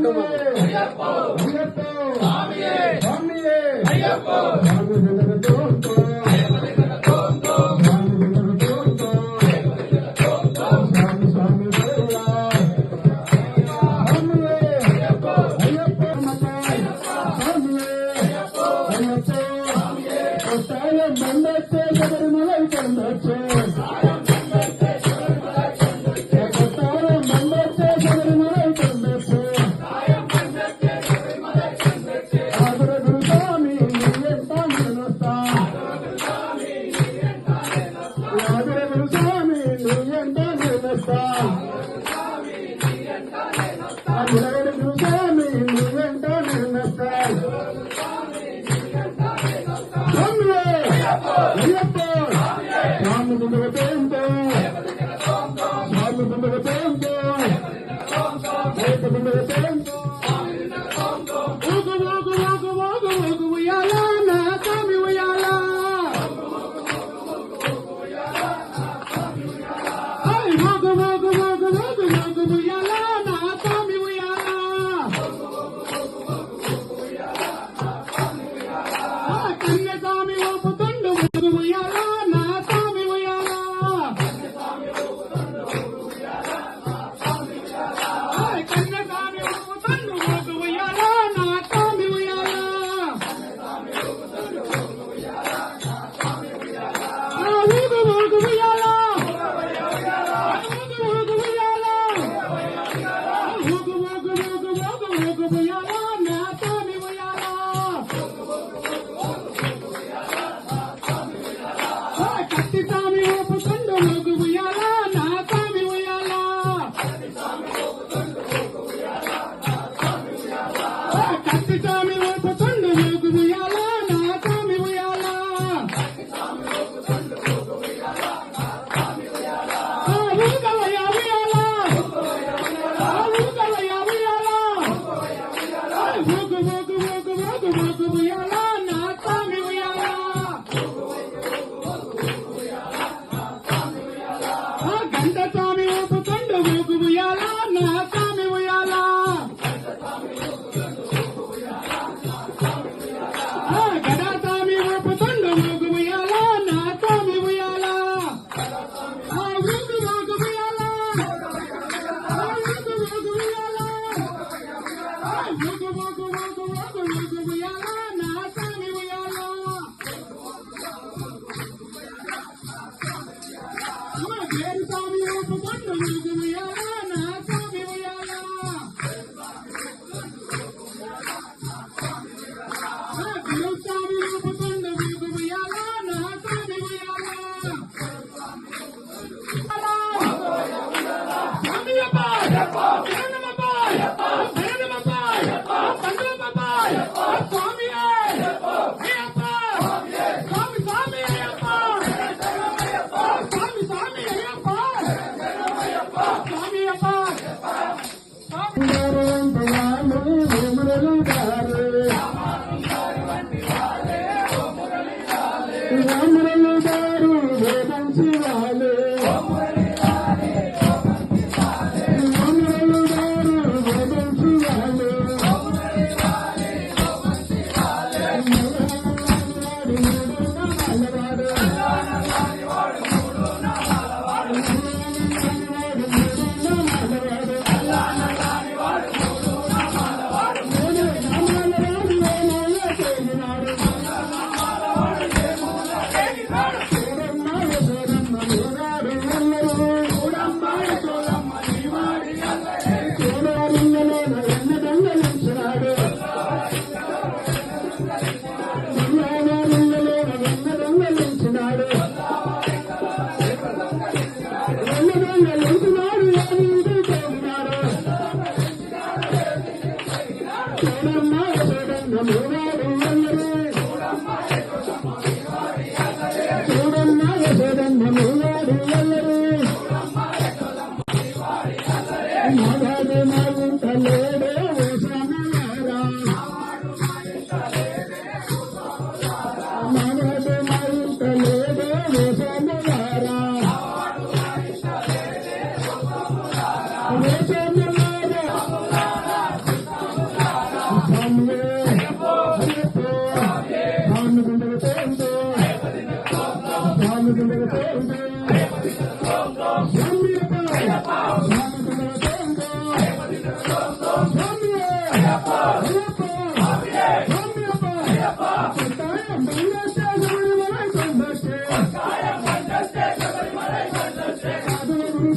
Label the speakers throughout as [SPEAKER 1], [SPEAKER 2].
[SPEAKER 1] கட்டுவது ஐயப்போ. ஐயப்போ. ¡Tiempo! నువ్వు ఉయ్యాలా నా స్వామి ఉయ్యాలా కన్నస్వామి ఊగుతాను నాకు ఉయ్యాలా నా స్వామి ఉయ్యాలా ఊగు ఊగు ఉయ్యాలా ఊగు ఊగు ఉయ్యాలా ఊగు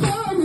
[SPEAKER 1] Come on.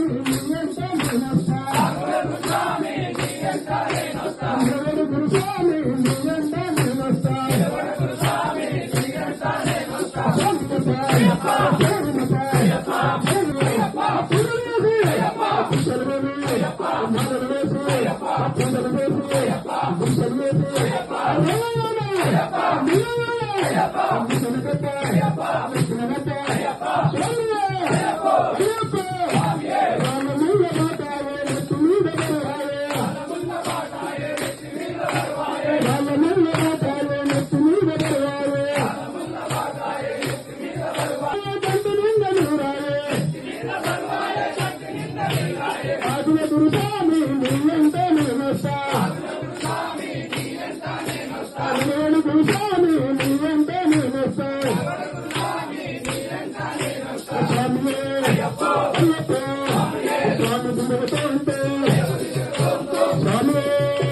[SPEAKER 1] Thank you.